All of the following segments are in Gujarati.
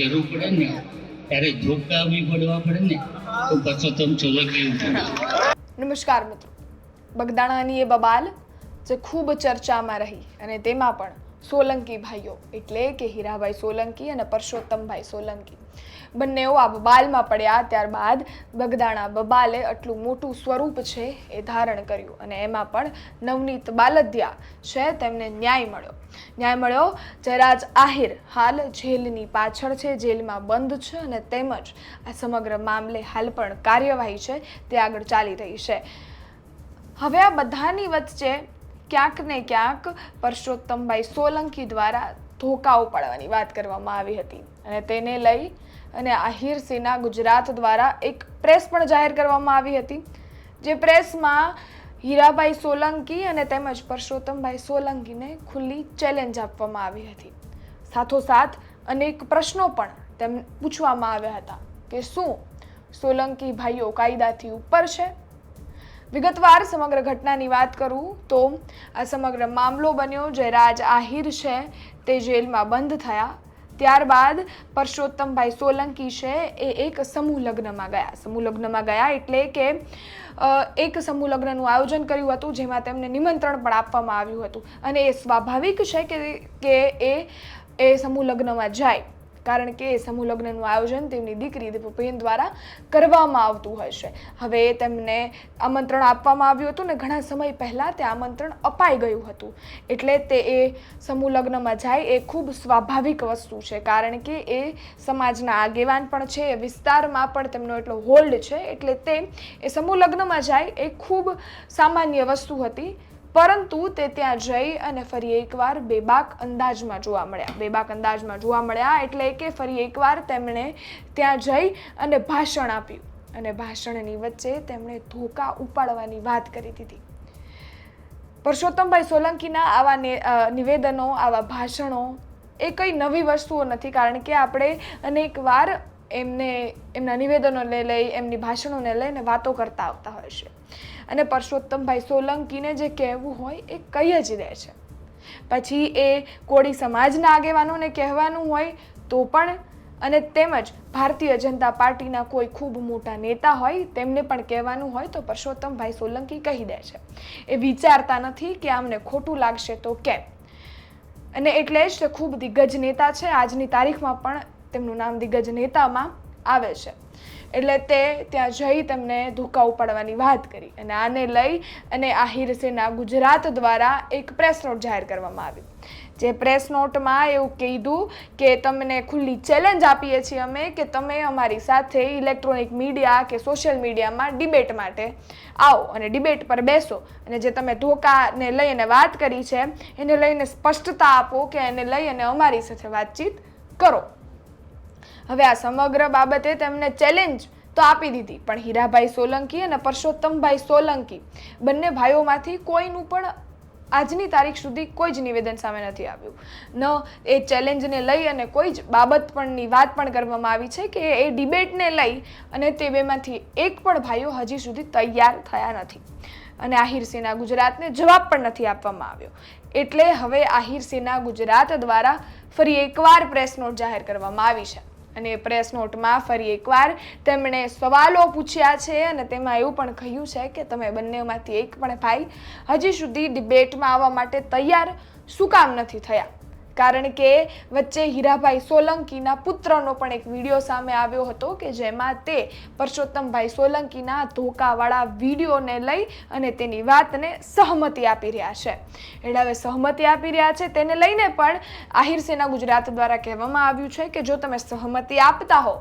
જરૂર પડે ને, ત્યારે બી પડવા પડે ને, તો સોલંકી ઉઠે નમસ્કાર મિત્રો. બગદાણાની એ બબાલ જે ખૂબ ચર્ચામાં રહી અને તેમાં પણ સોલંકી ભાઈઓ, એટલે કે હીરાભાઈ સોલંકી અને પરસોત્તમભાઈ સોલંકી. બંનેઓ આ બબાલમાં પડ્યા ત્યારબાદ બગદાણા બબાલે આટલું મોટું સ્વરૂપ છે એ ધારણ કર્યું અને એમાં પણ નવનીત બાલદિયા છે તેમને ન્યાય મળ્યો. ન્યાય મળ્યો. જયરાજ આહિર હાલ જેલની પાછળ છે, જેલમાં બંધ છે અને તેમજ આ સમગ્ર મામલે હાલ પણ કાર્યવાહી છે, તે આગળ ચાલી રહી છે. હવે આ બધાની વચ્ચે ક્યાંક ને ક્યાંક પરસોત્તમભાઈ સોલંકી દ્વારા ધોકા ઉપાડવાની વાત કરવામાં આવી હતી અને તેને લઈ અને આહિર સેના ગુજરાત દ્વારા એક પ્રેસ પણ જાહેર કરવામાં આવી હતી, જે પ્રેસમાં હીરાભાઈ સોલંકી અને તેમજ પરસોત્તમભાઈ સોલંકીને ખુલ્લી ચેલેન્જ આપવામાં આવી હતી. સાથોસાથ અનેક પ્રશ્નો પણ તેમ પૂછવામાં આવ્યા હતા કે શું સોલંકી ભાઈઓ કાયદાથી ઉપર છે? વિગતવાર સમગ્ર ઘટનાની વાત કરું તો આ સમગ્ર મામલો બન્યો જે રાજ આહિર છે તે જેલમાં બંધ થયા ત્યારબાદ પરસોત્તમભાઈ સોલંકી છે, એ એક સમૂહ લગ્નમાં ગયા. સમૂહ લગ્નમાં ગયા એટલે કે એક સમૂહ લગ્નનું આયોજન કર્યું હતું, જેમાં તેમને નિમંત્રણ પણ આપવામાં આવ્યું હતું. અને એ સ્વાભાવિક છે કે કે એ એ સમૂહ લગ્નમાં જાય. કારણ કે સમૂહ લગ્નનું આયોજન તેમની દીકરી દીપુબેન દ્વારા કરવામાં આવતું હશે હવે તેમને આમંત્રણ આપવામાં આવ્યું હતું ને ઘણા સમય પહેલાં તે આમંત્રણ અપાઈ ગયું હતું. એટલે તે એ સમૂહ લગ્નમાં જાય એ ખૂબ સ્વાભાવિક વસ્તુ છે. કારણ કે એ સમાજના આગેવાન પણ છે વિસ્તારમાં પણ તેમનો એટલો હોલ્ડ છે. એટલે તે એ સમૂહ લગ્નમાં જાય એ ખૂબ સામાન્ય વસ્તુ હતી. પરંતુ તે ત્યાં જઈ અને ફરી એકવાર બેબાક અંદાજમાં જોવા મળ્યા. બેબાક અંદાજમાં જોવા મળ્યા એટલે કે ફરી એકવાર તેમણે ત્યાં જઈ અને ભાષણ આપ્યું. અને ભાષણની વચ્ચે તેમણે ધોકા ઉપાડવાની વાત કરી દીધી. પરસોત્તમભાઈ સોલંકીના આવા નિવેદનો, આવા ભાષણો એ કંઈ નવી વસ્તુઓ નથી, કારણ કે આપણે અનેકવાર એમને, એમના નિવેદનોને લઈ, એમની ભાષણોને લઈને વાતો કરતા આવતા હોય છે. અને પરસોત્તમભાઈ સોલંકીને જે કહેવું હોય એ કહી જ દે છે. પછી એ કોળી સમાજના આગેવાનોને કહેવાનું હોય તો પણ અને તેમજ ભારતીય જનતા પાર્ટીના કોઈ ખૂબ મોટા નેતા હોય તેમને પણ કહેવાનું હોય તો પરસોત્તમભાઈ સોલંકી કહી દે છે. એ વિચારતા નથી કે આમને ખોટું લાગશે તો કેમ? અને એટલે જ તે ખૂબ દિગ્ગજ નેતા છે. આજની તારીખમાં પણ તેમનું નામ દિગ્ગજ નેતામાં આવે છે. એટલે તે ત્યાં જઈ તેમને ધોકા ઉપાડવાની વાત કરી અને આને લઈ અને આહિરસેના ગુજરાત દ્વારા એક પ્રેસ નોટ જાહેર કરવામાં આવી. જે પ્રેસ નોટમાં એવું કીધું કે તમને ખુલ્લી ચેલેન્જ આપીએ છીએ અમે કે તમે અમારી સાથે ઇલેક્ટ્રોનિક મીડિયા કે સોશિયલ મીડિયામાં ડિબેટ માટે આવો અને ડિબેટ પર બેસો. અને જે તમે ધોકાને લઈને વાત કરી છે, એને લઈને સ્પષ્ટતા આપો કે એને લઈ અને અમારી સાથે વાતચીત કરો. હવે આ સમગ્ર બાબતે તેમને ચેલેન્જ તો આપી દીધી. પણ હીરાભાઈ સોલંકી અને પરસોત્તમભાઈ સોલંકી બંને ભાઈઓમાંથી કોઈનું પણ આજની તારીખ સુધી કોઈ જ નિવેદન સામે નથી આવ્યું. ન એ ચેલેન્જને લઈ અને કોઈ જ બાબત પણની વાત પણ કરવામાં આવી છે કે એ ડિબેટને લઈ અને તે બેમાંથી એક પણ ભાઈઓ હજી સુધી તૈયાર થયા નથી. અને આહિર સેના ગુજરાતને જવાબ પણ નથી આપવામાં આવ્યો. એટલે હવે આહિર સેના ગુજરાત દ્વારા ફરી એકવાર પ્રેસ નોટ જાહેર કરવામાં આવી છે. અને પ્રેસ નોટમાં ફરી એકવાર તેમણે સવાલો પૂછ્યા છે અને તેમાં એવું પણ કહ્યું છે કે તમે બંનેમાંથી એક પણ ભાઈ હજી સુધી ડિબેટમાં આવવા માટે તૈયાર શું કામ નથી થયા? કારણ કે વચ્ચે હીરાભાઈ સોલંકીના પુત્રનો પણ એક વીડિયો સામે આવ્યો હતો કે જેમાં તે પરસોત્તમભાઈ સોલંકીના ધોકાવાળા વિડીયોને લઈ અને તેની વાતને સહમતિ આપી રહ્યા છે. એટલે હવે સહમતિ આપી રહ્યા છે તેને લઈને પણ આહિર સેના ગુજરાત દ્વારા કહેવામાં આવ્યું છે કે જો તમે સહમતિ આપતા હો,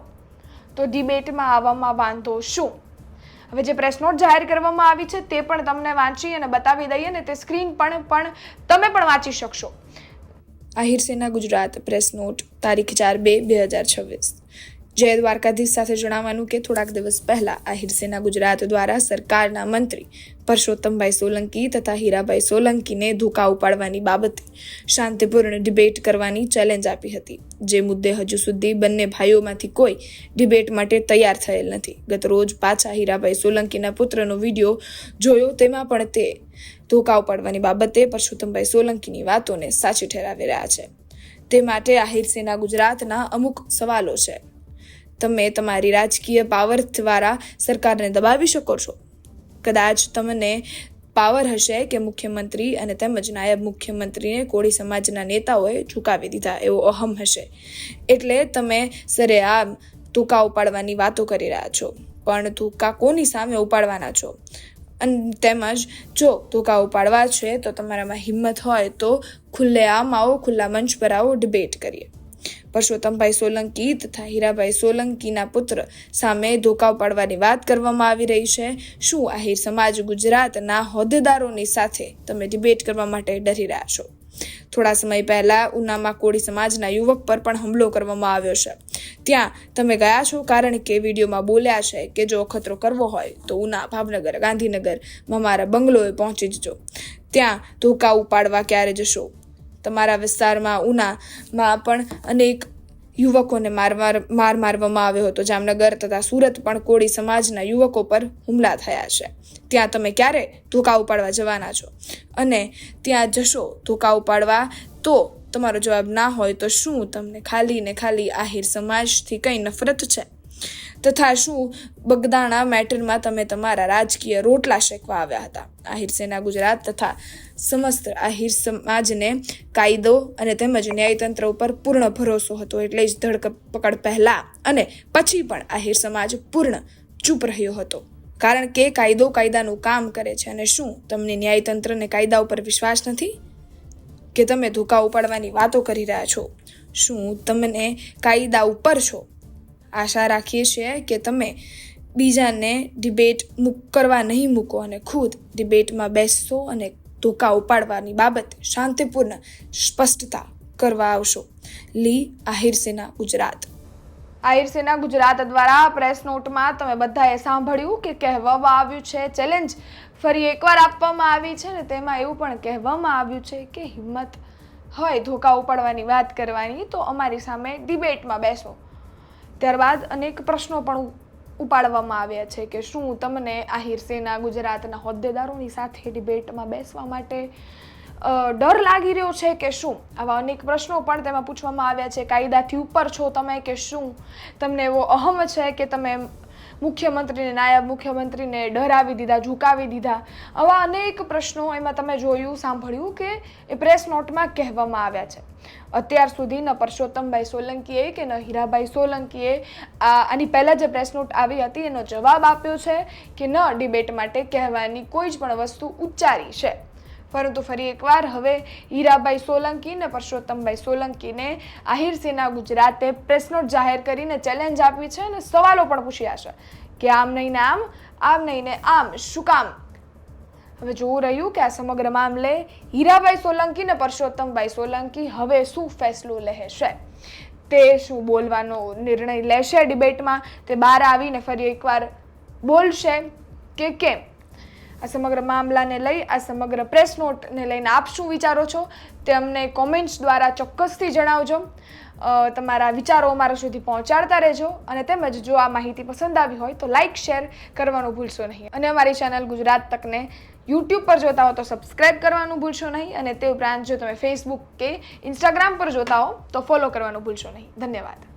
તો ડિબેટમાં આવવામાં વાંધો શું? હવે જે પ્રેસ નોટ જાહેર કરવામાં આવી છે તે પણ તમને વાંચી અને બતાવી દઈએ ને તે સ્ક્રીન પણ પણ તમે પણ વાંચી શકશો. આહિર સેના ગુજરાત પ્રેસ નોટ તારીખ ચાર બે બે હજાર છવ્વીસ. જય દ્વારકાધીશ સાથે જણાવવાનું કે થોડાક દિવસ પહેલા આહિર સેના ગુજરાત દ્વારા સરકારના મંત્રી પરસોત્તમભાઈ સોલંકી તથા હીરાભાઈ સોલંકીને ધોકા ઉપાડવાની બાબતે શાંતિપૂર્ણ ડિબેટ કરવાની ચેલેન્જ આપી હતી. જે મુદ્દે હજુ સુધી બંને ભાઈઓમાંથી કોઈ ડિબેટ માટે તૈયાર થયેલ નથી. ગત રોજ પાછા હીરાભાઈ સોલંકીના પુત્રનો વીડિયો જોયો તેમાં પણ તે ધોકા ઉપાડવાની બાબતે પરસોત્તમભાઈ સોલંકીની વાતોને સાચી ઠેરાવી રહ્યા છે. તે માટે આહિર સેના ગુજરાતના અમુક સવાલો છે. તમે તમારી રાજકીય પાવર દ્વારા સરકારને દબાવી શકો છો. કદાચ તમને પાવર હશે કે મુખ્યમંત્રી અને તેમજ નાયબ મુખ્યમંત્રીને કોળી સમાજના નેતાઓએ ઝુકાવી દીધા એવો અહમ હશે. એટલે તમે સરેઆમ ટૂંકા ઉપાડવાની વાતો કરી રહ્યા છો. પણ ટૂંકા કોની સામે ઉપાડવાના છો? અને તેમજ જો ટૂંકા ઉપાડવા છે તો તમારામાં હિંમત હોય તો ખુલ્લે આમ આવો, ખુલ્લા મંચ પર આવો ડિબેટ કરીએ. પરસોત્તમભાઈ સોલંકી તથા હીરાભાઈ સોલંકીના પુત્ર સામે ધોકા પાડવાની વાત કરવામાં આવી રહી છે. શું આહિર સમાજ ગુજરાતના હોદ્દેદારોની સાથે તમે ડિબેટ કરવા માટે ડરી રહ્યા છો? થોડા સમય પહેલા ઉનામાં કોળી સમાજના યુવક પર પણ હુમલો કરવામાં આવ્યો છે. ત્યાં તમે ગયા છો કારણ કે વિડીયોમાં બોલ્યા છે કે જો અખતરો કરવો હોય તો ઉના ભાવનગર ગાંધીનગરમાં મારા બંગલોએ પહોંચી જજો. ત્યાં ધોકા ઉપાડવા ક્યારે જશો? તમારા વિસ્તારમાં ઉનામાં પણ અનેક યુવકોને માર માર મારવામાં આવ્યો હતો. જામનગર તથા સુરત પણ કોળી સમાજના યુવકો પર હુમલા થયા છે. ત્યાં તમે ક્યારે ધોકા ઉપાડવા જવાના છો? અને ત્યાં જશો ધોકા ઉપાડવા તો તમારો જવાબ ના હોય તો શું તમને ખાલી ને ખાલી આહિર સમાજથી કંઈ નફરત છે? તથા શું બગદાણા મેટરમાં તમે તમારા રાજકીય રોટલા શેકવા આવ્યા હતા? આહિર સેના ગુજરાત તથા સમસ્ત આહિર સમાજને કાયદો અને તેમજ ન્યાયતંત્ર ઉપર પૂર્ણ ભરોસો હતો એટલે જ ધરપકડ પહેલાં અને પછી પણ આહિર સમાજ પૂર્ણ ચૂપ રહ્યો હતો. કારણ કે કાયદો કાયદાનું કામ કરે છે અને શું? તમને ન્યાયતંત્રને કાયદા ઉપર વિશ્વાસ નથી? કે તમે ધોકા ઉપાડવાની વાતો કરી રહ્યા છો? શું તમને કાયદા ઉપર છો? આશા રાખીએ છીએ કે તમે બીજાને ડિબેટ મૂક, કરવા નહીં મૂકો અને ખુદ ડિબેટમાં બેસશો અને ધોકા ઉપાડવાની બાબત શાંતિપૂર્ણ, સ્પષ્ટતા કરવા આવશો. લી આહિર સેના, ગુજરાત. આહિર સેના, ગુજરાત દ્વારા પ્રેસ નોટમાં તમે બધાએ સાંભળ્યું કે કહેવામાં આવ્યું છે, ચેલેન્જ ફરી એકવાર આપવામાં આવી છે ને તેમાં એવું પણ કહેવામાં આવ્યું છે કે હિંમત હોય ધોકા ઉપાડવાની, વાત કરવાની, તો અમારી સામે ડિબેટમાં બેસો. ત્યારબાદ અનેક પ્રશ્નો પણ ઉપાડવામાં આવ્યા છે કે શું તમને આહિર સેના, ગુજરાતના હોદ્દેદારોની સાથે ડિબેટમાં બેસવા માટે ડર લાગી રહ્યો છે કે શું? આવા અનેક પ્રશ્નો પણ તેમાં પૂછવામાં આવ્યા છે. કાયદાથી ઉપર છો તમે કે શું? તમને એવો અહમ છે કે તમે મુખ્યમંત્રીને, નાયબ મુખ્યમંત્રીને ડરાવી દીધા, ઝુકાવી દીધા. આવા અનેક પ્રશ્નો એમાં તમે જોયું, સાંભળ્યું કે એ પ્રેસ નોટમાં કહેવામાં આવ્યા છે. અત્યાર સુધી ન પરસોત્તમભાઈ સોલંકીએ કે ન હીરાભાઈ સોલંકીએ આની પહેલાં જે પ્રેસ નોટ આવી હતી એનો જવાબ આપ્યો છે કે ન ડિબેટ માટે કહેવાની કોઈ જ પણ વસ્તુ ઉચ્ચારી છે. પરંતુ ફરી એકવાર હવે હીરાભાઈ સોલંકી ને પરસોત્તમભાઈ સોલંકીને આહિર સેના ગુજરાતે પ્રેસ નોટ જાહેર કરીને ચેલેન્જ આપી છે અને સવાલો પણ પૂછ્યા છે કે આમ નહીં ને આમ આમ નહીં ને આમ, શું કામ? હવે જોવું રહ્યું કે આ સમગ્ર મામલે હીરાભાઈ સોલંકી અને પરસોત્તમભાઈ સોલંકી હવે શું ફેસલો લેશે તે શું બોલવાનો નિર્ણય લેશે ડિબેટમાં? તે બહાર આવીને ફરી એકવાર બોલશે કે કેમ? આ સમગ્ર મામલાને લઈ, આ સમગ્ર પ્રેસ નોટને લઈને આપ શું વિચારો છો તે અમને કોમેન્ટ્સ દ્વારા ચોક્કસથી જણાવજો. તમારા વિચારો અમારા સુધી પહોંચાડતા રહેજો અને તેમજ જો આ માહિતી પસંદ આવી હોય તો લાઇક શેર કરવાનું ભૂલશો નહીં. અને અમારી ચેનલ ગુજરાત તકને યુટ્યુબ પર જોતા હો તો સબસ્ક્રાઇબ કરવાનું ભૂલશો નહીં અને તે ઉપરાંત જો તમે ફેસબુક કે ઇન્સ્ટાગ્રામ પર જોતા હો તો ફોલો કરવાનું ભૂલશો નહીં. ધન્યવાદ.